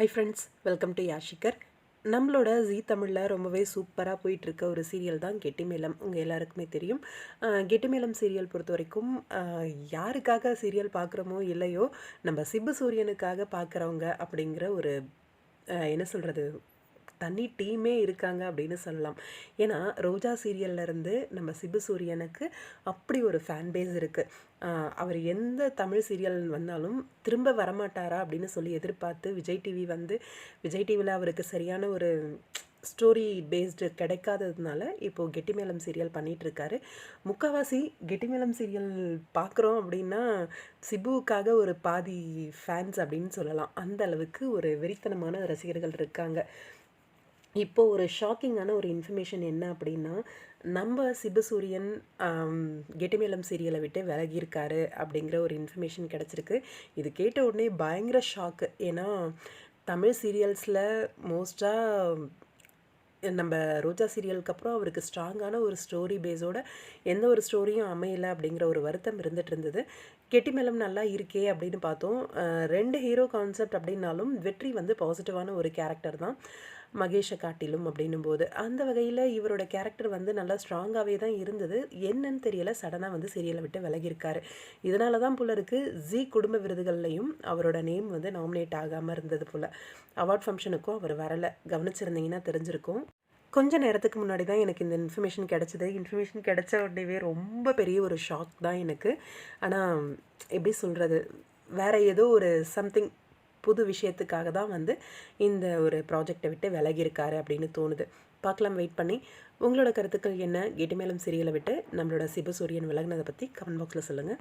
High friends welcome to யாஷிகர் நம்மளோட Zee தமிழில் ரொம்பவே சூப்பராக போயிட்டுருக்க ஒரு சீரியல் தான் கெட்டிமேளம். உங்கள் எல்லாருக்குமே தெரியும். கெட்டிமேளம் சீரியல் பொறுத்த வரைக்கும் யாருக்காக சீரியல் பார்க்குறோமோ இல்லையோ நம்ம சிபு சூரியனுக்காக பார்க்குறவங்க அப்படிங்கிற ஒரு என்ன சொல்கிறது தனி டீமே இருக்காங்க அப்படின்னு சொல்லலாம். ஏன்னா ரோஜா சீரியல்ல இருந்து நம்ம சிபு சூரியனுக்கு அப்படி ஒரு ஃபேன் பேஸ் இருக்குது அவர் எந்த தமிழ் சீரியல் வந்தாலும் திரும்ப வரமாட்டாரா அப்படின்னு சொல்லி எதிர்பார்த்து விஜய் டிவி வந்து விஜய் டிவியில் அவருக்கு சரியான ஒரு ஸ்டோரி பேஸ்டு கிடைக்காததுனால இப்போது கெட்டிமேளம் சீரியல் பண்ணிகிட்ருக்காரு முக்கால்வாசி கெட்டிமேளம் சீரியல் பார்க்குறோம் அப்படின்னா சிபுவுக்காக ஒரு பாதி ஃபேன்ஸ் அப்படின்னு சொல்லலாம். அந்த அளவுக்கு ஒரு வெறித்தனமான ரசிகர்கள் இருக்காங்க. இப்போ ஒரு ஷாக்கிங்கான ஒரு இன்ஃபர்மேஷன் என்ன அப்படின்னா நம்ம சிபசூரியன் கெட்டிமேளம் சீரியலை விட்டு விலகியிருக்காரு அப்படிங்கிற ஒரு இன்ஃபர்மேஷன் கிடச்சிருக்கு. இது கேட்ட உடனே பயங்கர ஷாக்கு. ஏன்னா தமிழ் சீரியல்ஸில் மோஸ்ட்டாக நம்ம ரோஜா சீரியலுக்கு அப்புறம் அவருக்கு ஸ்ட்ராங்கான ஒரு ஸ்டோரி பேஸோட எந்த ஒரு ஸ்டோரியும் அமையலை அப்படிங்கிற ஒரு வருத்தம் இருந்துட்டு இருந்தது. கெட்டிமேளம் நல்லா இருக்கே அப்படின்னு பார்த்தோம். ரெண்டு ஹீரோ கான்செப்ட் அப்படின்னாலும் வெற்றி வந்து பாசிட்டிவான ஒரு கேரக்டர் தான். மகேஷை காட்டிலும் அப்படின்னும் போது அந்த வகையில் இவரோட கேரக்டர் வந்து நல்லா ஸ்ட்ராங்காகவே தான் இருந்தது. என்னன்னு தெரியல. சடனாக வந்து சீரியலை விட்டு விலகியிருக்காரு. இதனால தான் போல இருக்கு ஜி குடும்ப விருதுகள்லையும் அவரோட நேம் வந்து நாமினேட் ஆகாமல் இருந்தது போல். அவார்ட் ஃபங்க்ஷனுக்கும் அவர் வரலை. கவனிச்சிருந்தீங்கன்னா தெரிஞ்சிருக்கும். கொஞ்ச நேரத்துக்கு முன்னாடி தான் எனக்கு இந்த இன்ஃபர்மேஷன் கிடச்சிது. இன்ஃபர்மேஷன் கிடைச்ச உடனேவே ரொம்ப பெரிய ஒரு ஷாக் தான் எனக்கு. ஆனால் எப்படி சொல்கிறது வேற ஏதோ ஒரு சம்திங் புது விஷயத்துக்காக தான் வந்து இந்த ஒரு ப்ராஜெக்டை விட்டு விலகியிருக்காரு அப்படின்னு தோணுது. பார்க்கலாம் வெயிட் பண்ணி. உங்களோட கருத்துக்கள் என்ன? கெட்டிமேளம் சீரியலை விட்டு நம்மளோட சிபசூரியன் விலகினதை பற்றி கமெண்ட் பாக்ஸில் சொல்லுங்கள்